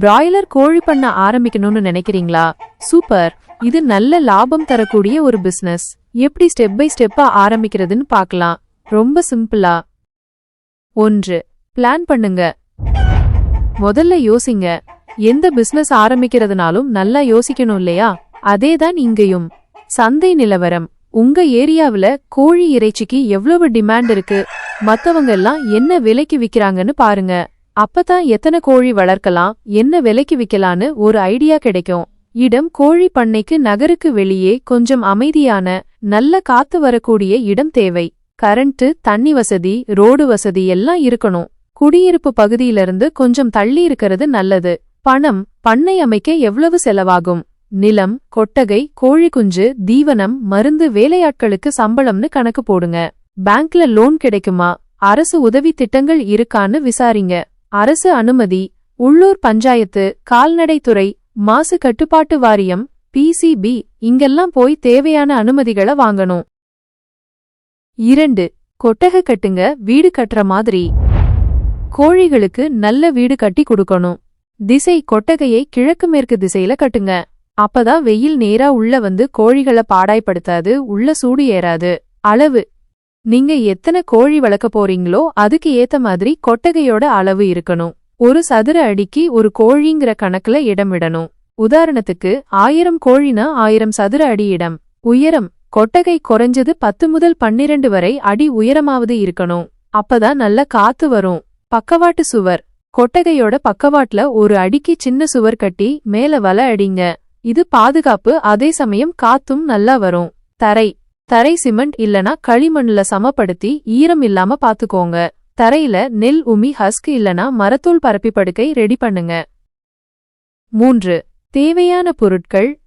Broiler கோழி பண்ண ஆரம்பிக்கணும்னு நினைக்கிறீங்களா? சூப்பர். இது நல்ல லாபம் தரக்கூடிய ஒரு பிசினஸ் எப்படி ஸ்டெப் பை ஸ்டெப்பா ஆரம்பிக்கிறதுன்னு பார்க்கலாம். ரொம்ப சிம்பிளா ஒன்று பிளான் பண்ணுங்க. முதல்ல யோசிங்க. எந்த பிசினஸ் ஆரம்பிக்கிறதுனாலும் நல்லா யோசிக்கணும் இல்லையா? அதேதான் இங்கேயும். சந்தை நிலவரம். உங்க ஏரியாவில கோழி இறைச்சிக்கு எவ்வளவு டிமாண்ட் இருக்கு? மத்தவங்க எல்லாம் என்ன விலைக்கு விக்கிறாங்கன்னு பாருங்க. அப்பதான் எத்தனை கோழி வளர்க்கலாம் என்ன விலைக்கு விக்கலான்னு ஒரு ஐடியா கிடைக்கும். இடம் கோழி பண்ணைக்கு நகருக்கு வெளியே கொஞ்சம் அமைதியான நல்ல காத்து வரக்கூடிய இடம் தேவை. கரண்ட் தண்ணி வசதி ரோடு வசதி எல்லாம் இருக்கணும். குடியிருப்பு பகுதியிலிருந்து கொஞ்சம் தள்ளி இருக்கிறது நல்லது. பணம் பண்ணை அமைக்க எவ்வளவு செலவாகும்? நிலம் கொட்டகை கோழி குஞ்சு தீவனம் மருந்து வேலையாட்களுக்கு சம்பளம்னு கணக்கு போடுங்க. பேங்க்ல லோன் கிடைக்குமா? அரசு உதவி திட்டங்கள் இருக்கான்னு விசாரிங்க. அரசு அனுமதி உள்ளூர் பஞ்சாயத்து கால்நடைத்துறை மாசு கட்டுப்பாட்டு வாரியம் பிசிபி இங்கெல்லாம் போய் தேவையான அனுமதிகளை வாங்கணும். இரண்டு கொட்டகை கட்டுங்க வீடு கட்டுற மாதிரி. கோழிகளுக்கு நல்ல வீடு கட்டி கொடுக்கணும். திசை கொட்டகையை கிழக்கு மேற்கு திசையில கட்டுங்க. அப்பதான் வெயில் நேரா உள்ள வந்து கோழிகளை பாடாய்ப்படுத்தாது உள்ள சூடு ஏறாது. அளவு நீங்க எத்தனை கோழி வளர்க்க போறீங்களோ அதுக்கு ஏத்த மாதிரி கொட்டகையோட அளவு இருக்கணும். ஒரு சதுர அடிக்கு ஒரு கோழிங்கிற கணக்குல இடமிடணும் உதாரணத்துக்கு ஆயிரம் கோழினா ஆயிரம் சதுர அடி இடம். உயரம் கொட்டகை குறைஞ்சது பத்து முதல் பன்னிரண்டு வரை அடி உயரமாவது இருக்கணும். அப்பதான் நல்ல காத்து வரும். பக்கவாட்டு சுவர். கொட்டகையோட பக்கவாட்ல ஒரு அடிக்கு சின்ன சுவர் கட்டி மேல வல அடிங்க. இது பாதுகாப்பு அதே சமயம் காத்தும் நல்லா வரும். தரை. தரை சிமெண்ட் இல்லனா களிமண்ல சமப்படுத்தி ஈரம் இல்லாம பாத்துக்கோங்க. தரையில நெல் உமி ஹஸ்க் இல்லனா மரத்தூள் பரப்பி படுக்கை ரெடி பண்ணுங்க. மூன்று தேவையான பொருட்கள்.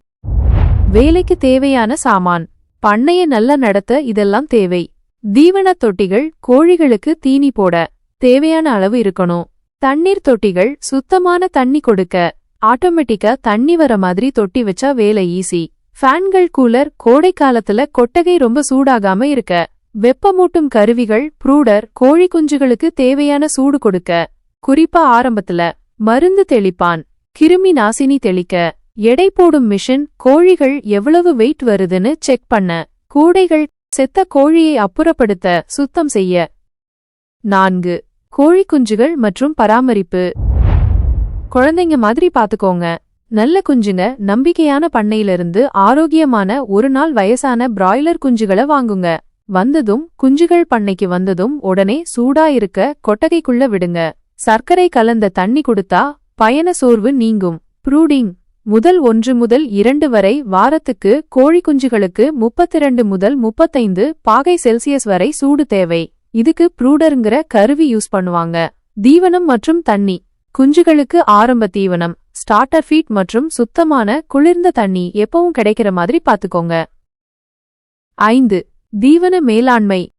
வேலைக்கு தேவையான சாமான். பண்ணைய நல்லா நடத்த இதெல்லாம் தேவை. தீவனத் தொட்டிகள் கோழிகளுக்கு தீனி போட தேவையான அளவு இருக்கணும். தண்ணீர் தொட்டிகள் சுத்தமான தண்ணி கொடுக்க. ஆட்டோமேட்டிக்கா தண்ணி வர மாதிரி தொட்டி வச்சா வேலை ஈஸி. ஃபேன்கள் கூலர் கோடை காலத்துல கொட்டகை ரொம்ப சூடாகாம இருக்க. வெப்பமூட்டும் கருவிகள் ப்ரூடர் கோழி குஞ்சுகளுக்கு தேவையான சூடு கொடுக்க. குறிப்பா ஆரம்பத்துல மருந்து தெளிப்பான் கிருமி நாசினி தெளிக்க. எடை போடும் மிஷின் கோழிகள் எவ்வளவு வெயிட் வருதுன்னு செக் பண்ண. கூடைகள் செத்த கோழியை அப்புறப்படுத்த சுத்தம் செய்ய. நான்கு கோழி குஞ்சுகள் மற்றும் பராமரிப்பு. குழந்தைங்க மாதிரி பாத்துக்கோங்க. நல்ல குஞ்சுங்க நம்பிக்கையான பண்ணையிலிருந்து ஆரோக்கியமான ஒரு நாள் வயசான பிராய்லர் குஞ்சுகளை வாங்குங்க. வந்ததும் குஞ்சுகள் பண்ணைக்கு வந்ததும் உடனே சூடா இருக்க கொட்டகைக்குள்ள விடுங்க. சர்க்கரை கலந்த தண்ணி கொடுத்தா பயண சோர்வு நீங்கும். ப்ரூடிங். முதல் ஒன்று முதல் இரண்டு வரை வாரத்துக்கு கோழி குஞ்சுகளுக்கு முப்பத்திரண்டு முதல் முப்பத்தைந்து பாகை செல்சியஸ் வரை சூடு தேவை. இதுக்கு ப்ரூடருங்கிற கருவி யூஸ் பண்ணுவாங்க. தீவனம் மற்றும் தண்ணி. குஞ்சுகளுக்கு ஆரம்ப தீவனம் ஸ்டார்டர் ஃபீட் மற்றும் சுத்தமான குளிர்ந்த தண்ணி எப்பவும் கிடைக்கிற மாதிரி பார்த்துக்கோங்க. ஐந்து தீவன மேலாண்மை.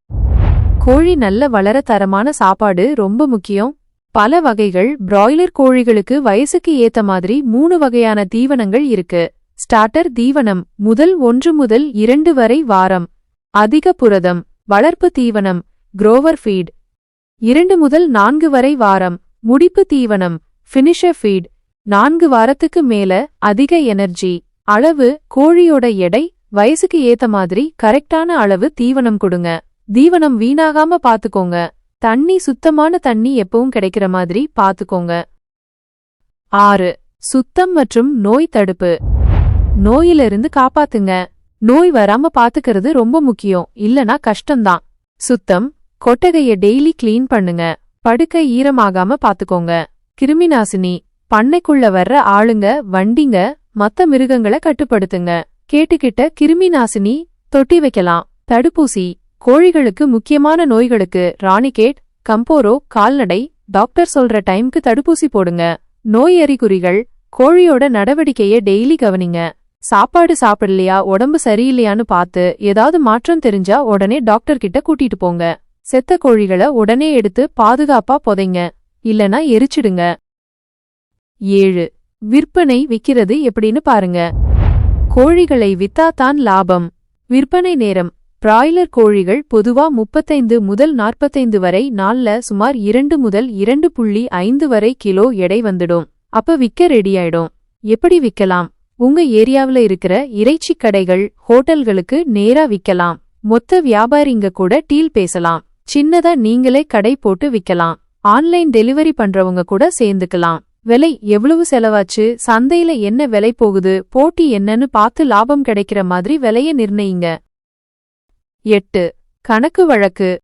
கோழி நல்ல வளர தரமான சாப்பாடு ரொம்ப முக்கியம். பல வகைகள் பிராய்லர் கோழிகளுக்கு வயசுக்கு ஏத்த மாதிரி மூணு வகையான தீவனங்கள் இருக்கு. ஸ்டார்டர் தீவனம் முதல் ஒன்று முதல் இரண்டு வரை வாரம். அதிக புரதம் வளர்ப்பு தீவனம் குரோவர் ஃபீட் இரண்டு முதல் நான்கு வரை வாரம். முடிப்பு தீவனம். ஃபினிஷர் ஃபீட் நான்கு வாரத்துக்கு மேல அதிக எனர்ஜி அளவு கோழியோட எடை வயசுக்கு ஏத்த மாதிரி கரெக்டான அளவு தீவனம் கொடுங்க. தீவனம் வீணாகாம பாத்துக்கோங்க. தண்ணி சுத்தமான தண்ணி எப்பவும் கிடைக்கிற மாதிரி பாத்துக்கோங்க. ஆறு. சுத்தம் மற்றும் நோய் தடுப்பு. நோயிலிருந்து காப்பாத்துங்க. நோய் வராம பாத்துக்கிறது ரொம்ப முக்கியம். இல்லனா கஷ்டம்தான். சுத்தம். கொட்டகைய டெய்லி கிளீன் பண்ணுங்க. படுக்கை ஈரமாகாம பாத்துக்கோங்க. கிருமிநாசினி பண்ணைக்குள்ள வர்ற ஆளுங்க வண்டிங்க மத்த மிருகங்களை கட்டுப்படுத்துங்க. கேட்டுக்கிட்ட கிருமிநாசினி தொட்டி வைக்கலாம். தடுப்பூசி கோழிகளுக்கு முக்கியமான நோய்களுக்கு ராணிகேட் கம்போரோ கால்நடை டாக்டர் சொல்ற டைம்க்கு தடுப்பூசி போடுங்க. நோய் அறிகுறிகள் கோழியோட நடவடிக்கைய டெய்லி கவனிங்க. சாப்பாடு சாப்பிடலையா உடம்பு சரியில்லையான்னு பார்த்து ஏதாவது மாற்றம் தெரிஞ்சா உடனே டாக்டர் கிட்ட கூட்டிட்டு போங்க. செத்த கோழிகளை உடனே எடுத்து பாதுகாப்பா புதைங்க. இல்லனா எரிச்சிடுங்க. ஏழு. விற்பனை விக்கிறது எப்படின்னு பாருங்க. கோழிகளை வித்தாதான் லாபம். விற்பனை நேரம். பிராய்லர் கோழிகள் பொதுவா முப்பத்தைந்து முதல் நாற்பத்தைந்து வரை நாள்ல சுமார் இரண்டு முதல் இரண்டு புள்ளி ஐந்து வரை கிலோ எடை வந்துடும். அப்ப விக்க ரெடி ஆயிடும். எப்படி விக்கலாம்? உங்க ஏரியாவில இருக்கிற இறைச்சி கடைகள் ஹோட்டல்களுக்கு நேரா விக்கலாம். மொத்த வியாபாரிங்க கூட டீல் பேசலாம். சின்னதா நீங்களே கடை போட்டு விக்கலாம். ஆன்லைன் டெலிவரி பண்றவங்க கூட சேர்ந்துக்கலாம். விலை எவ்வளவு செலவாச்சு? சந்தையில என்ன விலை போகுது? போட்டி என்னன்னு பார்த்து லாபம் கிடைக்கிற மாதிரி விலைய நிர்ணயிங்க. எட்டு. கணக்கு வழக்கு.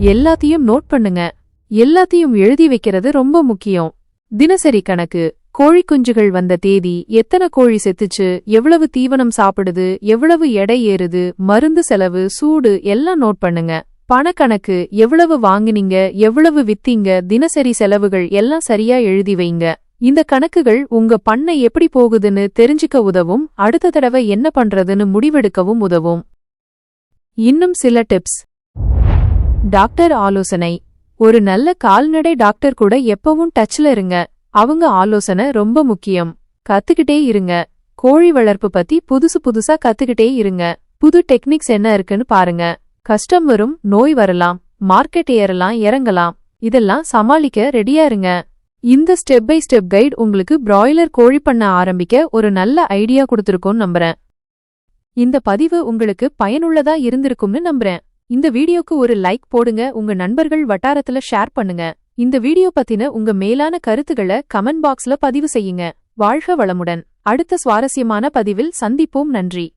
எல்லாத்தையும் நோட் பண்ணுங்க. எல்லாத்தையும் எழுதி வைக்கிறது ரொம்ப முக்கியம். தினசரி கணக்கு. கோழி குஞ்சுகள் வந்த தேதி எத்தனை கோழி செத்துச்சு எவ்வளவு தீவனம் சாப்பிடுது எவ்வளவு எடை ஏறுது மருந்து செலவு சூடு எல்லாம் நோட் பண்ணுங்க. பணக்கணக்கு எவ்வளவு வாங்குனீங்க எவ்வளவு வித்தீங்க தினசரி செலவுகள் எல்லாம் சரியா எழுதி வைங்க. இந்த கணக்குகள் உங்க பண்ணை எப்படி போகுதுன்னு தெரிஞ்சுக்க உதவும் அடுத்த தடவை என்ன பண்றதுன்னு முடிவெடுக்கவும் உதவும். இன்னும் சில டிப்ஸ். டாக்டர் ஆலோசனை. ஒரு நல்ல கால்நடை டாக்டர் கூட எப்பவும் டச்ல இருங்க. அவங்க ஆலோசனை ரொம்ப முக்கியம். கத்துக்கிட்டே இருங்க. கோழி வளர்ப்பு பத்தி புதுசு புதுசா கத்துக்கிட்டே இருங்க. புது டெக்னிக்ஸ் என்ன இருக்குன்னு பாருங்க. கஷ்டம் வரும் நோய் வரலாம் மார்க்கெட் ஏறலாம் இறங்கலாம். இதெல்லாம் சமாளிக்க ரெடியா இருங்க. இந்த ஸ்டெப் பை ஸ்டெப் கைட் உங்களுக்கு பிராய்லர் கோழி பண்ண ஆரம்பிக்க ஒரு நல்ல ஐடியா கொடுத்துருக்கோன்னு நம்புறேன். இந்த பதிவு உங்களுக்கு பயனுள்ளதா இருந்திருக்கும்னு நம்புறேன். இந்த வீடியோக்கு ஒரு லைக் போடுங்க உங்க நண்பர்கள் வட்டாரத்துல ஷேர் பண்ணுங்க. இந்த வீடியோ பத்தின உங்க மேலான கருத்துக்களை கமெண்ட் பாக்ஸ்ல பதிவு செய்யுங்க. வாழ்க வளமுடன். அடுத்த சுவாரஸ்யமான பதிவில் சந்திப்போம். நன்றி.